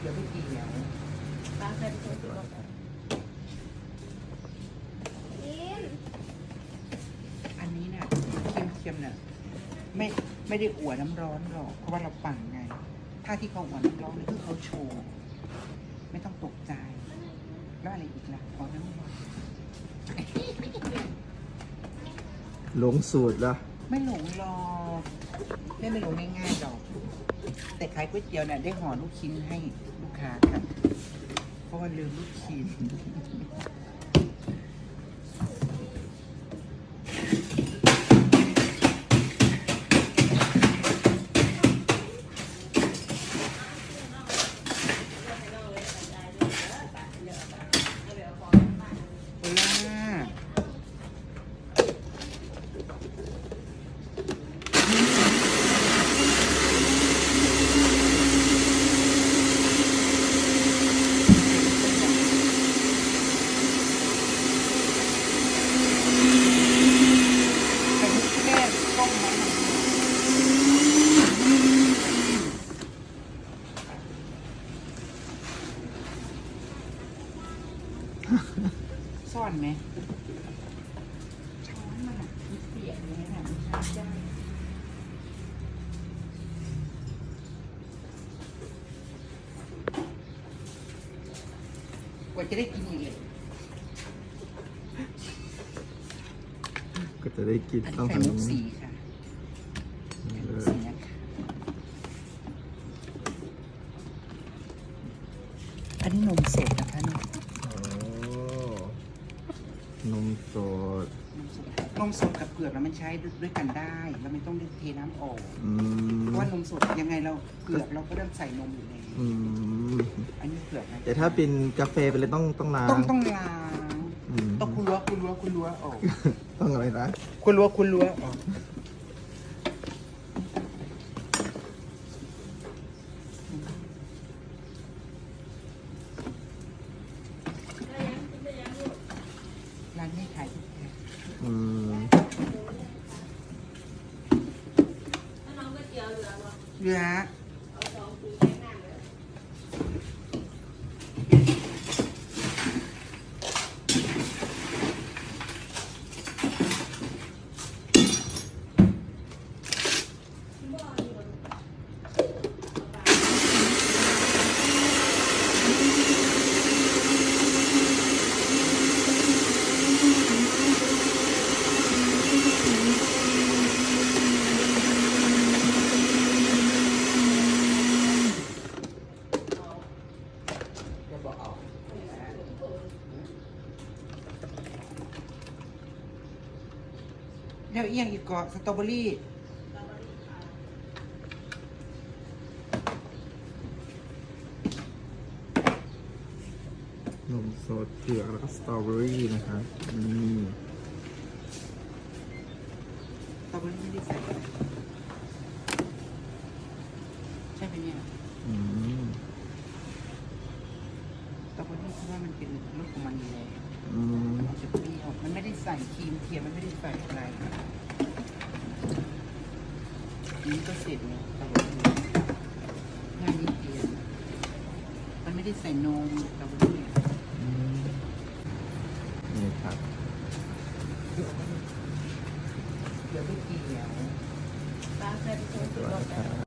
เดี๋ยวไม่เกี่ยวปลาใส่ไปตัวตัวอันนี้น่ะเค็มๆน่ะไม่ไม่ได้อวดน้ำร้อนหรอก เพราะว่าเราปั่นไง ถ้าที่เขาอวดน้ำร้อนนี่คือเขาโชว์ ไม่ต้องตกใจ แล้วอะไรอีกล่ะขอน้ำร้อนหลงสูตรละไม่หลงหรอกไม่ไม่หลงง่ายๆหรอก แต่ขายก๋วยเตี๋ยวเนี่ยได้ห่อลูกชิ้นให้ลูกค้าค่ะเพราะว่าลืมลูกชิ้น โอล่าเป็นแค่ต้มน้ำมันซ่ อนไหมช้อนมันอะมันเปียกอย่างนี้นะมันทำได้กว่าจะได้กินอีกเลยก็จะได้กินอันต้องนี้ไข่ทำมุกสีค่ะเออสีนะคะอันนี้นมสดนะคะนมโอ้ นมสด นมสดกับเผือกแล้วมันใช้ด้วยกันได้เราไม่ต้องเทน้ำออกอืม เพราะว่านมสดยังไงเราเผือกเราก็ต้องใส่นมอยู่ในอืม อันนี้เผือกนะแต่ถ้าเป็นกาแฟไปเลยต้องต้องล้างต้องต้องล้างอืมต้องคุณรั้วคุณรั้วคุณรั้วออก ต้องอะไรนะคุณรั้วคุณรั้วออก ร้านนี้ขายทุกอย่างอืมเรือ แล้วเอียงอีกเกาะสตรอเบอรี่นมสดเผือกแล้วก็สตรอเบอรี่นะครับนี่สตรอเบอรี่ไม่ได้ใส่อะไรใช่ไหมเนี่ยอืมสตรอเบอรี่เพราะว่ามันเป็นรสของมันอยู่แล้วอืม มันจะเปรี้ยว เทียมไม่ได้ใส่อะไรนี่ก็เสร็จนะครับง่ายนิดเดียวมันไม่ได้ใส่นมตับลูกเนี่ยนี่ครับเดี๋ยวไปเกี่ยวตาใส่ไปโชว์ตัว